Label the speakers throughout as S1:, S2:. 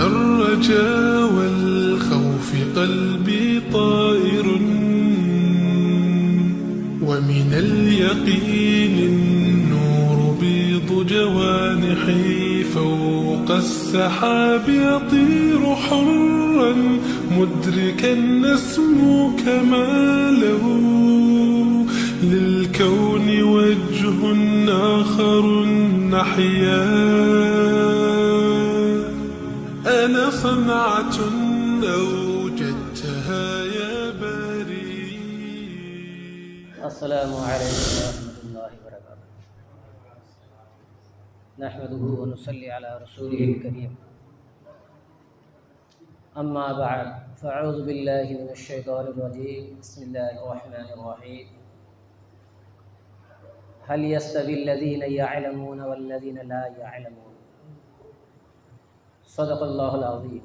S1: بين الرجا والخوف قلبي طائر. ومن اليقين النور بيض جوانحي فوق السحاب يطير حرا. مدركا نسمو كماله للكون وجه آخر نحيا. أنا صنعة أوجدتها يا بريء
S2: السلام عليكم ورحمة الله وبركاته. نحمده ونصلي على رسوله الكريم. أما بعد فأعوذ بالله من الشيطان الرجيم. بسم الله الرحمن الرحيم. هل يستوي الذين يعلمون والذين لا يعلمون؟ صدق الله العظيم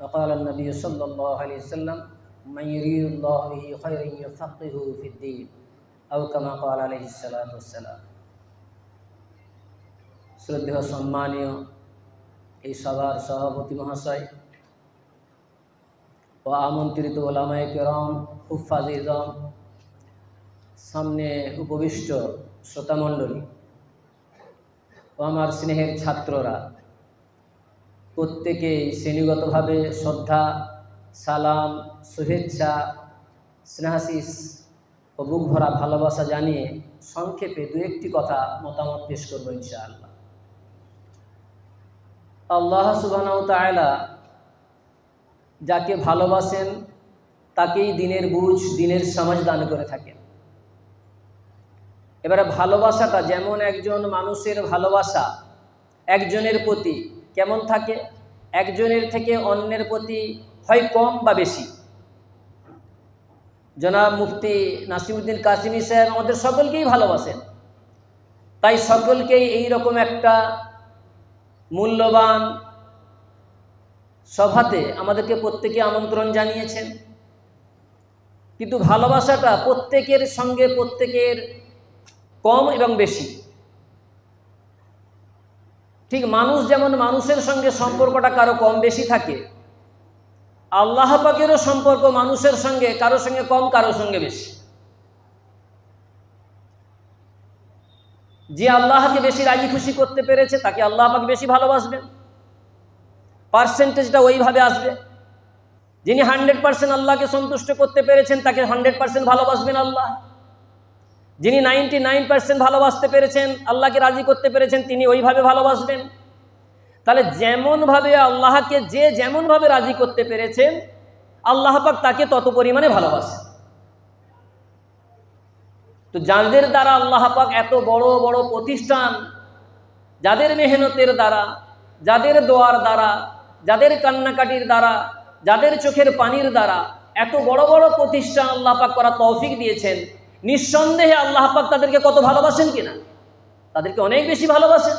S2: وقال النبي صلى الله عليه وسلم من يريد الله به خيرا يفقهه في الدين أو كما قال عليه الصلاة والسلام শ্রদ্ধেয় সম্মানীয় এই সভার সভাপতি মহাশয় ও আমন্ত্রিত ওলামায় কেরম হুফাজ ইজম সামনে উপবিষ্ট শ্রোতামণ্ডলী ও আমার স্নেহের ছাত্ররা প্রত্যেকেই শ্রেণীগতভাবে শ্রদ্ধা, সালাম, শুভেচ্ছা, স্নেহাশিস ও বুক ভরা ভালোবাসা জানিয়ে সংক্ষেপে দু একটি কথা মতামত পেশ করব ইনশাআল্লাহ। আল্লাহ সুবাহ তায়লা যাকে ভালোবাসেন, তাকেই দিনের বুঝ, দিনের সমাজ দান করে থাকেন। এবারে ভালোবাসাটা যেমন একজন মানুষের ভালোবাসা, একজনের প্রতি কেমন থাকে? একজনের থেকে অন্যের প্রতি হয় কম বা বেশি? জনাব মুফতি নাসিমুদ্দিন কাসিমি সাহেব আমাদের সকলকেই ভালোবাসেন। তাই সকলকেই এই রকম একটা মূল্যবান সভাতে আমাদেরকে প্রত্যেকে আমন্ত্রণ জানিয়েছেন। কিন্তু ভালোবাসাটা প্রত্যেকের সঙ্গে প্রত্যেকের কম এবং বেশি। ঠিক মানুষ যেমন মানুষের সঙ্গে সম্পর্কটা কারও কম বেশি থাকে, আল্লাহ পাকেরও সম্পর্ক মানুষের সঙ্গে, কারও সঙ্গে কম, কারও সঙ্গে বেশি। যে আল্লাহকে বেশি রাজি খুশি করতে পেরেছে, তাকে আল্লাহ পাক বেশি ভালোবাসবেন। পার্সেন্টেজটা ওইভাবে আসবে। যিনি হান্ড্রেড পার্সেন্ট আল্লাহকে সন্তুষ্ট করতে পেরেছেন, তাকে হান্ড্রেড পার্সেন্ট ভালোবাসবেন আল্লাহ। যিনি নাইনটি নাইন পার্সেন্ট ভালোবাসতে পেরেছেন, আল্লাহকে রাজি করতে পেরেছেন, তিনি ওইভাবে ভালোবাসবেন। তাহলে যেমনভাবে আল্লাহকে যে যেমনভাবে রাজি করতে পেরেছেন, আল্লাহ পাক তাকে তত পরিমাণে ভালোবাসে তো যাদের দ্বারা আল্লাহ পাক এত বড় বড় প্রতিষ্ঠান, যাদের মেহনতের দ্বারা, যাদের দোয়ার দ্বারা, যাদের কান্নাকাটির দ্বারা, যাদের চোখের পানির দ্বারা এত বড় বড় প্রতিষ্ঠান আল্লাহ পাক করা তৌফিক দিয়েছেন নিঃসন্দেহে আল্লাহ পাক তাদেরকে কত ভালোবাসেন কিনা? তাদেরকে অনেক বেশি ভালোবাসেন।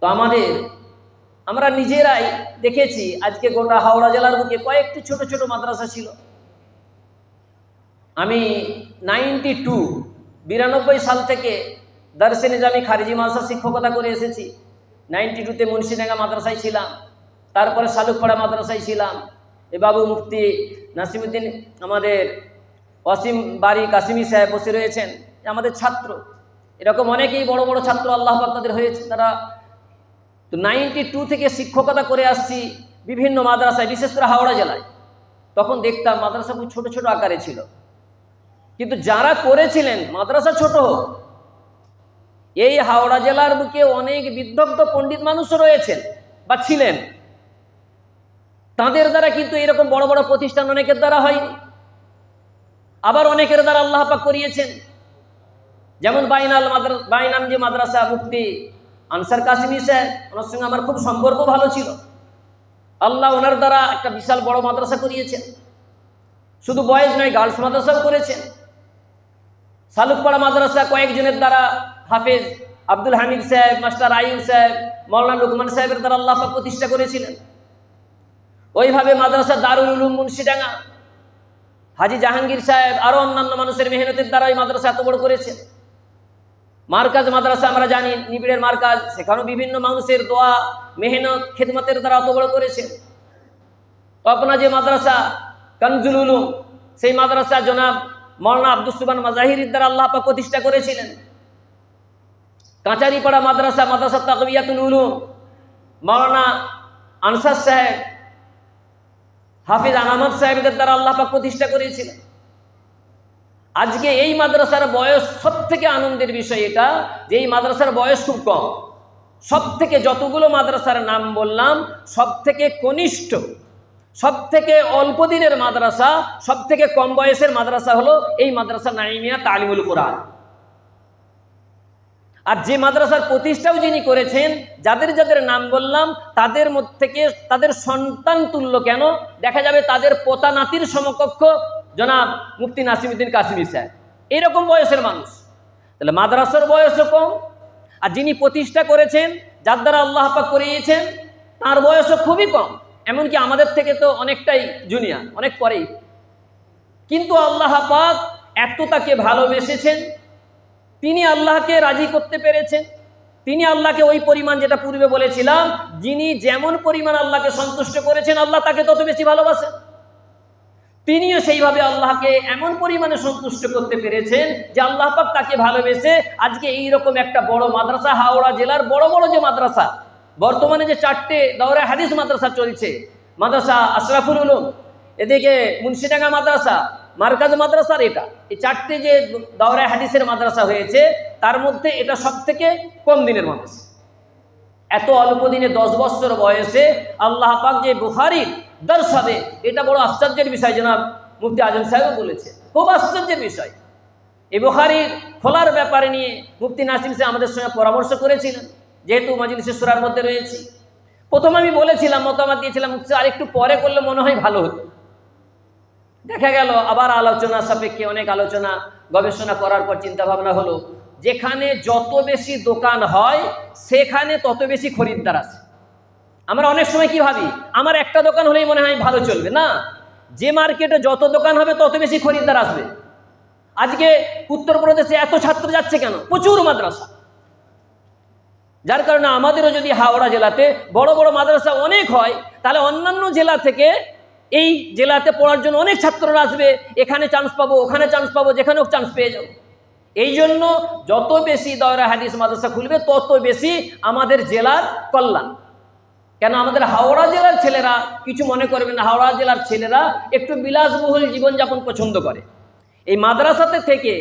S2: তো আমাদের, আমরা নিজেরাই দেখেছি, আজকে গোটা হাওড়া জেলার বুকে কয়েকটি ছোট ছোট মাদ্রাসা ছিল। আমি নাইনটি টু, বিরানব্বই সাল থেকে দার্সে নিজামি খারিজি মাদ্রাসা শিক্ষকতা করে এসেছি। নাইনটি টুতে মুন্সিডাঙ্গা মাদ্রাসায় ছিলাম। তারপরে শালুকপাড়া মাদ্রাসায় ছিলাম। এ বাবু মুফতি নাসিমুদ্দিন আমাদের ওয়াসিম বাড়ি কাসিমি সাহেব বসে রয়েছেন আমাদের ছাত্র। এরকম অনেকেই বড় বড় ছাত্র আল্লাহ তাদের হয়েছে। তারা তো নাইনটি টু থেকে শিক্ষকতা করে আসছি বিভিন্ন মাদ্রাসায়, বিশেষ করে হাওড়া জেলায়। তখন দেখতাম মাদ্রাসা খুব ছোটো ছোটো আকারে ছিল। কিন্তু যারা করেছিলেন, মাদ্রাসা ছোট হোক, এই হাওড়া জেলার বুকে অনেক বিদগ্ধ পণ্ডিত মানুষও রয়েছেন বা ছিলেন। তাদের দ্বারা কিন্তু এরকম বড় বড় প্রতিষ্ঠান অনেকের দ্বারা হয়নি। আবার অনেকের দ্বারা আল্লাহ পাক করিয়েছেন। যেমন বাইনাল মাদ্রা বাইনাম যে মাদ্রাসা মুক্তি আনসার কাসিমি সাহেব ওনার সঙ্গে আমার খুব সম্পর্ক ভালো ছিল। আল্লাহ ওনার দ্বারা একটা বিশাল বড় মাদ্রাসা করিয়েছেন। শুধু বয়েজ নয়, গার্লস মাদ্রাসাও করেছেন। শালুকপাড়া মাদ্রাসা কয়েকজনের দ্বারা হাফেজ আব্দুল হামিদ সাহেব মাস্টার আইব সাহেব মৌলানা লুকমান সাহেবের দ্বারা আল্লাহ প্রতিষ্ঠা করেছিলেন। ওইভাবে মাদ্রাসা দারুল উলুম মুন্সিডাঙ্গা হাজি জাহাঙ্গীর সাহেব আরও অন্যান্য মানুষের মেহনতের দ্বারা ওই মাদ্রাসা এত বড় করেছেন মার্কাজ মাদ্রাসা আমরা জানি, নিবিড়ের মার্কাজ, সেখানেও বিভিন্ন মানুষের দোয়া, মেহনত, খেদমতের দ্বারা অত বড় করেছে। আপনার যে মাদ্রাসা, কানজুল উলুম, সেই মাদ্রাসা জনাব মৌলানা আব্দুল সুবান মাজাহির দ্বারা আল্লাহ পাক প্রতিষ্ঠা করেছিলেন। কাঁচারিপাড়া মাদ্রাসা মাদ্রাসা তাকবিয়াতুল উলুম, মৌলানা আনসার সাহেব হাফিজ আহমদ সাহেবদের দ্বারা আল্লাহ পাক প্রতিষ্ঠা করেছিলেন আজকে এই মাদ্রাসার বয়স সব থেকে আনন্দের বিষয় এটা যে এই মাদ্রাসার বয়স খুব কম। সব থেকে যতগুলো মাদ্রাসার নাম বললাম সব থেকে কনিষ্ঠ সব থেকে অল্প দিনের মাদ্রাসা সব থেকে কম বয়সের মাদ্রাসা হলো এই মাদ্রাসা নাইমিয়া তালিমুল কোরআন। আর যে মাদ্রাসার প্রতিষ্ঠাও যিনি করেছেন, যাদের যাদের নাম বললাম, তাদের মধ্যে থেকে তাদের সন্তান তুল্য কেন? দেখা যাবে তাদের পোতা নাতির সমকক্ষ জনাব মুফতি নাসিমুদ্দিন কাসিমি স্যার। এরকম বয়সের মানুষ। তাহলে মাদ্রাসার বয়সও কম, আর যিনি প্রতিষ্ঠা করেছেন, যার দ্বারা আল্লাহ পাক করিয়েছেন, তার বয়সও খুবই কম। এমনকি আমাদের থেকে তো অনেকটাই জুনিয়র অনেক পরেই। কিন্তু আল্লাহ পাক এত তাকে ভালোবেসেছেন তিনি আল্লাহকে রাজি করতে পেরেছেন। তিনি আল্লাহকে ওই পরিমাণ যেটা পূর্বে বলেছিলাম, যিনি যেমন পরিমাণ আল্লাহকে সন্তুষ্ট করেছেন, আল্লাহ তাকে তত বেশি ভালোবাসেন। তিনিও সেইভাবে আল্লাহকে এমন পরিমাণে সন্তুষ্ট করতে পেরেছেন যে আল্লাহ পাক তাকে ভালোবেসে আজকে এই রকম একটা বড় মাদ্রাসা, হাওড়া জেলার বড় বড় যে মাদ্রাসা, বর্তমানে যে চারটে দৌরা হাদিস মাদ্রাসা চলছে, মাদ্রাসা আশরাফুল উলুম, এদিকে মুন্সিডাঙ্গা মাদ্রাসা মার্কাজ মাদ্রাসার এটা। এই চারটে যে দৌরা হাদিসের মাদ্রাসা হয়েছে, তার মধ্যে এটা সব থেকে কম দিনের মাদ্রাসা। এত অল্প দিনে দশ বছর বয়সে আল্লাহ পাক যে বুখারির দর্শ হবে এটা বড় আশ্চর্যের বিষয় জনাব মুফতি আজম সাহেব বলেছে। খুব আশ্চর্যের বিষয়। এই বুখারির খোলার ব্যাপারে নিয়ে মুফতি নাসিম সাহেব আমাদের সঙ্গে পরামর্শ করেছিলেন, যেহেতু মজলিসের সুরার মধ্যে রয়েছি। প্রথম আমি বলেছিলাম, মতামত দিয়েছিলাম, মুফতি আর একটু পরে করলে মনে হয় ভালো হতো। দেখা গেল, আবার আলোচনা সাপেক্ষে অনেক আলোচনা, গবেষণা করার পর চিন্তা ভাবনা হলো, যেখানে যত বেশি দোকান হয়, সেখানে তত বেশি খরিদ্দার আছে। আমরা অনেক সময় কি ভাবি, আমার একটা দোকান হলেই মনে হয় ভালো চলবে, না? যে মার্কেটে যত দোকান হবে, তত বেশি খরিদ্দার আসবে। আজকে উত্তরপ্রদেশে এত ছাত্র যাচ্ছে কেন? প্রচুর মাদ্রাসা। যার কারণে আমাদেরও যদি হাওড়া জেলাতে বড় বড় মাদ্রাসা অনেক হয়, তাহলে অন্যান্য জেলা থেকে এই জেলাতে পড়ার জন্য অনেক ছাত্ররা আসবে, এখানে চান্স পাবো, ওখানে চান্স পাবো যেখানেও চান্স পেয়ে যাব। এই জন্য যত বেশি দয়রা হাদিস মাদ্রাসা খুলবে, তত বেশি আমাদের জেলার কল্যাণ। কেন আমাদের হাওড়া জেলার ছেলেরা কিছু মনে করবেন না, হাওড়া জেলার ছেলেরা একটু বিলাসবহুল জীবনযাপন পছন্দ করে। এই মাদ্রাসাতে থেকে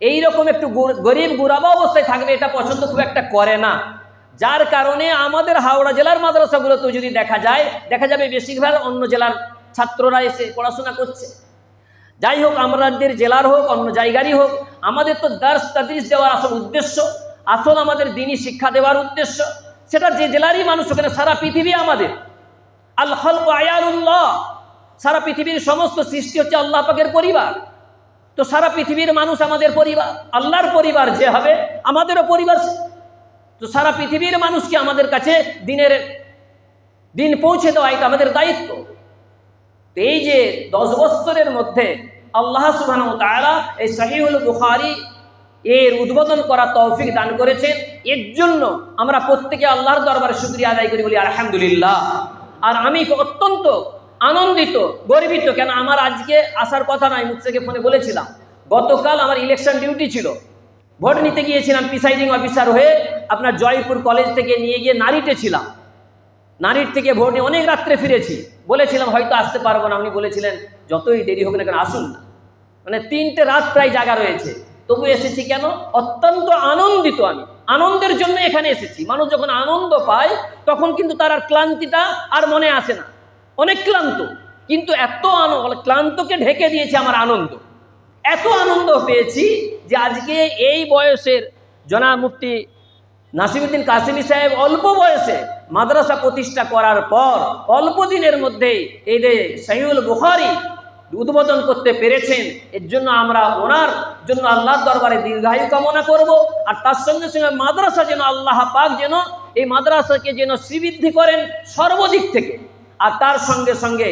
S2: এই রকম একটু গরিব গুরাবা অবস্থায় থাকবে, এটা পছন্দ খুব একটা করে না। যার কারণে আমাদের হাওড়া জেলার মাদ্রাসাগুলোতেও যদি দেখা যায়, দেখা যাবে বেশিরভাগ অন্য জেলার ছাত্ররা এসে পড়াশোনা করছে। যাই হোক আমাদের জেলার হোক, অন্য জায়গারই হোক, আমাদের তো দার্স তাদরিস দেওয়ার আসল উদ্দেশ্য, আসল আমাদের দিনই শিক্ষা দেওয়ার উদ্দেশ্য। সেটা যে জেলারই মানুষ ওখানে সারা পৃথিবী আমাদের। আল খলক আয়ারুল্লাহ সারা পৃথিবীর সমস্ত সৃষ্টি হচ্ছে আল্লাহ পাকের পরিবার। তো সারা পৃথিবীর মানুষ আমাদের পরিবার, আল্লাহর পরিবার যে হবে, আমাদেরও পরিবার তো সারা পৃথিবীর মানুষকে আমাদের কাছে দিনের, দিন পৌঁছে দেওয়া এটা আমাদের দায়িত্ব? এই যে দশ বৎসরের মধ্যে আল্লাহ সুবহান তাআলা এই সহিহুল বুখারি এর উদ্বোধন করা তৌফিক দান করেছেন। এর জন্য আমরা প্রত্যেকে আল্লাহর দরবারে শুকরিয়া আদায় করি বলি, আলহামদুলিল্লাহ। আর আমি অত্যন্ত আনন্দিত, গর্বিত, কেন আমার আজকে আসার কথা নয়, মুখ ফোনে বলেছিলাম। গতকাল আমার ইলেকশন ডিউটি ছিল। ভোট নিতে গিয়েছিলাম প্রিসাইডিং অফিসার হয়ে আপনার জয়পুর কলেজ থেকে নিয়ে গিয়ে নারীতে ছিলাম। নারীর থেকে ভোট নিয়ে অনেক রাত্রে ফিরেছি। বলেছিলাম, হয়তো আসতে পারব না। উনি বলেছিলেন, যতই দেরি হোক না কেন, আসুন না। মানে তিনটে রাত প্রায় জায়গা রয়েছে। তবু এসেছি কেন? অত্যন্ত আনন্দিত আমি। আনন্দের জন্য এখানে এসেছি। মানুষ যখন আনন্দ পায়, তখন কিন্তু তার আর ক্লান্তিটা আর মনে আসে না। অনেক ক্লান্ত। কিন্তু এত আনন্দ ক্লান্তকে ঢেকে দিয়েছে আমার আনন্দ। এত আনন্দ পেয়েছি যে আজকে এই বয়সের জনা মুফতি নাসিমুদ্দিন কাসিমি সাহেব অল্প বয়সে মাদ্রাসা প্রতিষ্ঠা করার পর অল্প দিনের মধ্যেই এই যে সহিউল বুখারি উদ্বোধন করতে পেরেছেন, এর জন্য আমরা ওনার জন্য আল্লাহর দরবারে দীর্ঘায়ু কামনা করব। আর তার সঙ্গে সঙ্গে মাদ্রাসা যেন আল্লাহ পাক যেন এই মাদ্রাসাকে যেন শ্রীবৃদ্ধি করেন সর্বদিক থেকে। আর তার সঙ্গে সঙ্গে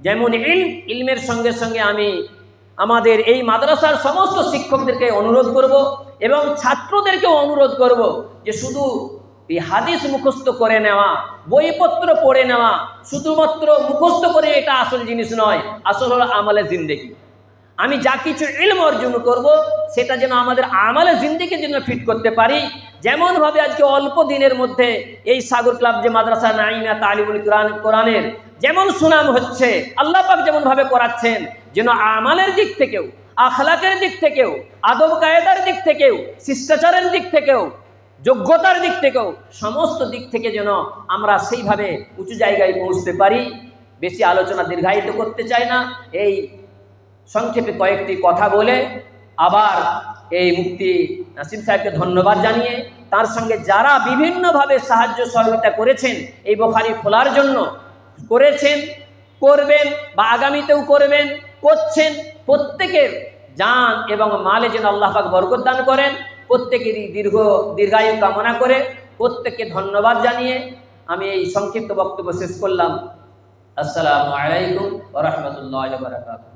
S2: যেমন ইলম, ইলমের সঙ্গে সঙ্গে আমি আমাদের এই মাদ্রাসার সমস্ত শিক্ষকদেরকে অনুরোধ করব এবং ছাত্রদেরকেও অনুরোধ করব যে শুধু এই হাদিস মুখস্থ করে নেওয়া, বইপত্র পড়ে নেওয়া, শুধুমাত্র মুখস্থ করে এটা আসল জিনিস নয়, আসল হলো আমলে জিন্দেগি। আমি যা কিছু ইলম অর্জন করব, সেটা যেন আমাদের আমালে জিন্দিকে যেন ফিট করতে পারি। যেমনভাবে আজকে অল্প দিনের মধ্যে এই সাগর ক্লাব যে মাদ্রাসা নাইমা তালিমুল কোরআন, কোরআনের যেমন সুনাম হচ্ছে, আল্লাহ পাক যেমনভাবে করাচ্ছেন, যেন আমালের দিক থেকেও, আখলাকের দিক থেকেও, আদব কায়দার দিক থেকেও, শিষ্টাচারের দিক থেকেও, যোগ্যতার দিক থেকেও, সমস্ত দিক থেকে যেন আমরা সেইভাবে উঁচু জায়গায় পৌঁছতে পারি। বেশি আলোচনা দীর্ঘায়িত করতে চাই না। এই সংক্ষেপে কয়েকটি কথা বলে আবার এই মুক্তি নাসিম সাহেবকে ধন্যবাদ জানিয়ে, তার সঙ্গে যারা বিভিন্নভাবে সাহায্য সহযোগিতা করেছেন এই বোখারি খোলার জন্য করেছেন, করবেন বা আগামীতেও করবেন, করছেন, প্রত্যেকের যান এবং মালে যেন আল্লাহাক বরকদান করেন, প্রত্যেকেরই দীর্ঘ, দীর্ঘায়ু কামনা করে প্রত্যেককে ধন্যবাদ জানিয়ে আমি এই সংক্ষিপ্ত বক্তব্য শেষ করলাম। আসসালামু আলাইকুম রহমতুল্লাহ বারকাত